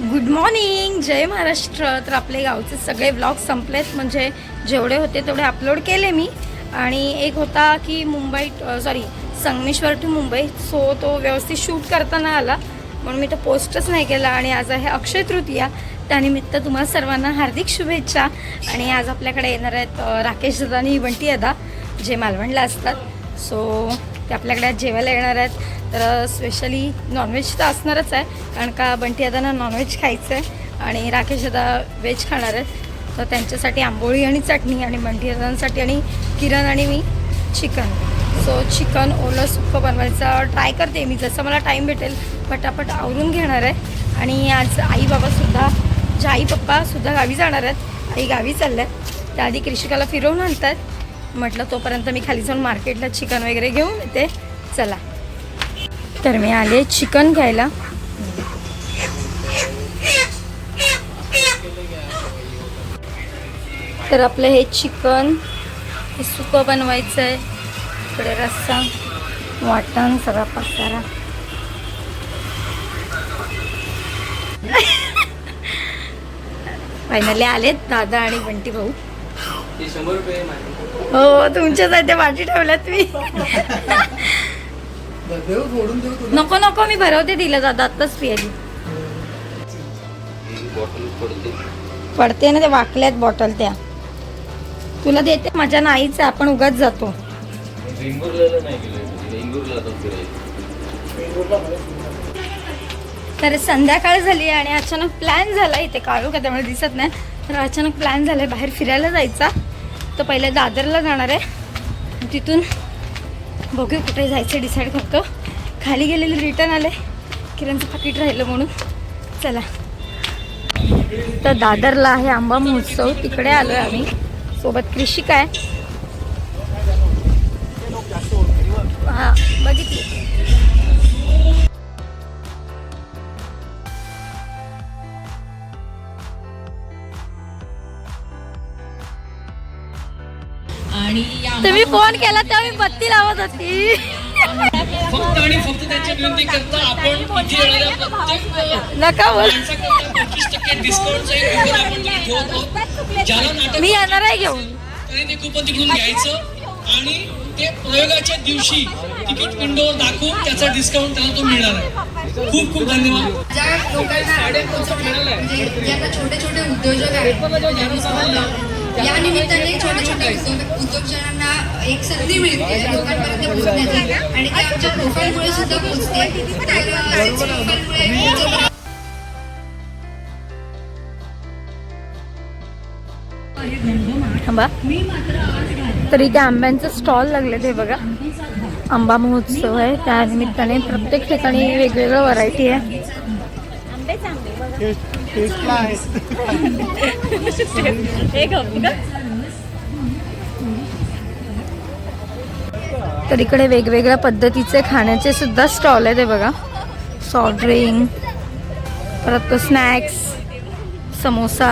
Good morning जय महाराष्ट्र. तर आपले गावचे सगळे ब्लॉग संपलेत. म्हणजे जेवढे होते तेवढे अपलोड केले मी. आणि एक होता की Mumbai sorry Sangameshwar to Mumbai. So तो व्यवस्थित शूट करताना आला. म्हणून मी तो पोस्टच नाही केला. आणि आज आहे अक्षय तृतीया. त्यानिमित्त तुम्हाला सर्वांना हार्दिक शुभेच्छा. आणि आज आपल्याकडे येणार आहेत राकेश दादा आणि बंटी दादा जे मालवणला असतात. सो ते आपल्याकडे आज जेवायला येणार आहेत. तर स्पेशली नॉनव्हेज तर असणारच आहे कारण का बंटी दादांना नॉनव्हेज खायचं आहे आणि राकेश दादा व्हेज खाणार आहेत. तर त्यांच्यासाठी आंबोळी आणि चटणी आणि बंटी दादांसाठी आणि किरण आणि मी चिकन. सो चिकन ओलं सुक्कं बनवायचं. ट्राय करते मी जसं मला टाईम भेटेल पटापट आवरून घेणार आहे. आणि आज आई बाबासुद्धा जे आई पप्पासुद्धा गावी जाणार आहेत. आई गावी चालल्या आहेत. त्याआधी कृषिकाला फिरवून आणतात. म्हटलं तोपर्यंत मी खाली जाऊन मार्केटला चिकन वगैरे घेऊन येते. चला. तर मी आले चिकन घ्यायला. तर आपलं हे चिकन हे सुकं बनवायचं आहे. इकडे रस्सा वाटण सगळा पसारा. फायनली आलेत दादा आणि बंटी भाऊ. हो तुमच्यासाठी वाटी ठेवल्यात मी. देऊ तुला. नको नको मी भरवते दिलं दादा आत्ताच पियाली. ही बॉटल पडते. ना ते वाकल्यात बॉटल त्या. तुला देते माझ्या नाहीच आहे, आपण उगाच जातो. नाही गेलो तर संध्याकाळ झाली आणि अचानक प्लॅन झाला इथे काळू का त्यामुळे दिसत नाही. तर अचानक प्लॅन झाला बाहेर फिरायला जायचा. तर पहिले दादरला जाणार आहे. तिथून बघू कुठे जायचं डिसाईड करतो खाली गेलेले रिटर्न आले किरणचं पाकिट राहिलं म्हणून. चला. तर दादरला आहे आंबा महोत्सव. तिकडे आलो आहे आम्ही. सोबत कृषिक आहे हां बघितली. आणि या तुम्ही फोन केला तेव्हा मी बत्ती लावत होती. फक्त आणि फक्त त्याची विनंती करता आपण इथे येणाऱ्या प्रत्येक नका बोल. माणसाकरता पंचवीस टक्के डिस्काउंटचं एक कुपन आपण तिथे ठेवतो ज्याला नाटक मी येणार आहे घेऊन. त्याने ते कुपन तिकडून घ्यायचं. आणि ते प्रयोगाच्या दिवशी तिकीट विंडोवर दाखवून त्याचा डिस्काउंट त्याला तो मिळणार आहे. खूप खूप धन्यवाद. ज्या लोकांना म्हणजे छोटे छोटे उद्योजक आहेत या निमित्ताने छोटे छोटे उद्योग उद्योजकांना एक संधी मिळते लोकांपर्यंत पोहोचण्याची. आणि ते आमच्या प्रोफाईलमुळे सुद्धा पोहोचते. तर थांबा. इथे आंब्यांचं स्टॉल लागले ते बघा. आंबा महोत्सव आहे. त्या निमित्ताने प्रत्येक ठिकाणी वेगवेगळं व्हरायटी आहे. तर इकडे वेगवेगळ्या पद्धतीचे खाण्याचे सुद्धा स्टॉल आहेत ते बघा सॉफ्ट ड्रिंक परत स्नॅक्स समोसा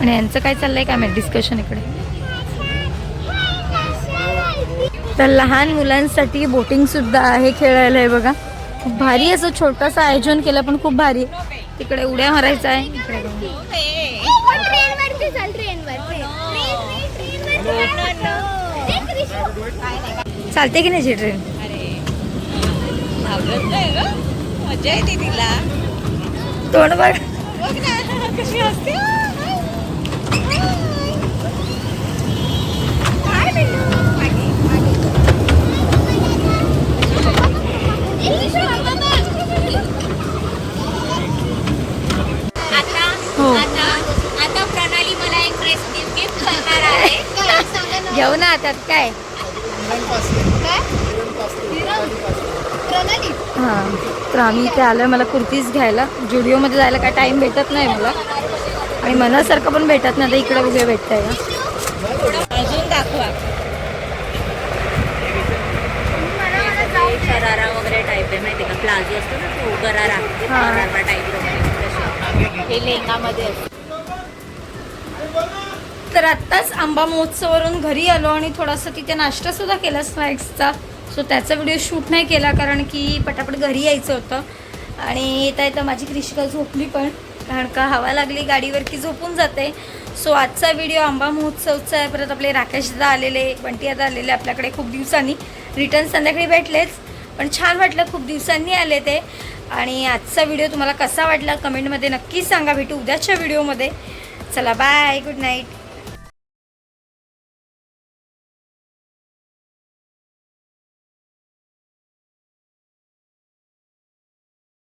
आणि यांचं काय चाललंय काय माहिती डिस्कशन इकडे तर लहान मुलांसाठी बोटिंग सुद्धा आहे खेळायला आहे बघा खूप भारी असं छोटंसं आयोजन केलं पण खूप भारी तिकडे उड्या मारायचं आहे इकडे चालते की नाही ट्रेन मजा येते तिला. तोंड बघ. कशी असते. आता हो. आता आता प्रणाली मला एक ड्रेस गिफ्ट करणार आहे घेऊ ना त्यात काय? हां तर आम्ही इथे आलो मला कुर्तीज घ्यायला. जुडिओमध्ये जायला काय टाईम भेटत नाही मला. आणि मनासारखं पण भेटत नाही आता इकडे बघूया भेटतंय का अजून दाखवा. शरारा वगैरे टाईप आहे माहिती का? प्लाझो असतो ना तो हा. गरारा टाईप हे लेंगामध्ये असतो. तर आत्ताच आंबा महोत्सववरून घरी आलो आणि थोडासा तिथे नाश्तासुद्धा केला स्नॅक्सचा. सो त्याचा व्हिडिओ शूट नाही केला कारण की पटापट घरी यायचं होतं. आणि येता येतं माझी क्रिशिका झोपली पण कारण का हवा लागली गाडीवर की झोपून जाते. सो आजचा व्हिडिओ आंबा महोत्सवचा आहे. परत आपले राकेशदा आलेले बंटी आता आलेले आपल्याकडे खूप दिवसांनी. रिटर्न संध्याकाळी भेटलेच पण छान वाटलं खूप दिवसांनी आले ते. आणि आजचा व्हिडिओ तुम्हाला कसा वाटला कमेंटमध्ये नक्की सांगा. भेटू उद्याच्या व्हिडिओमध्ये. चला बाय गुड नाईट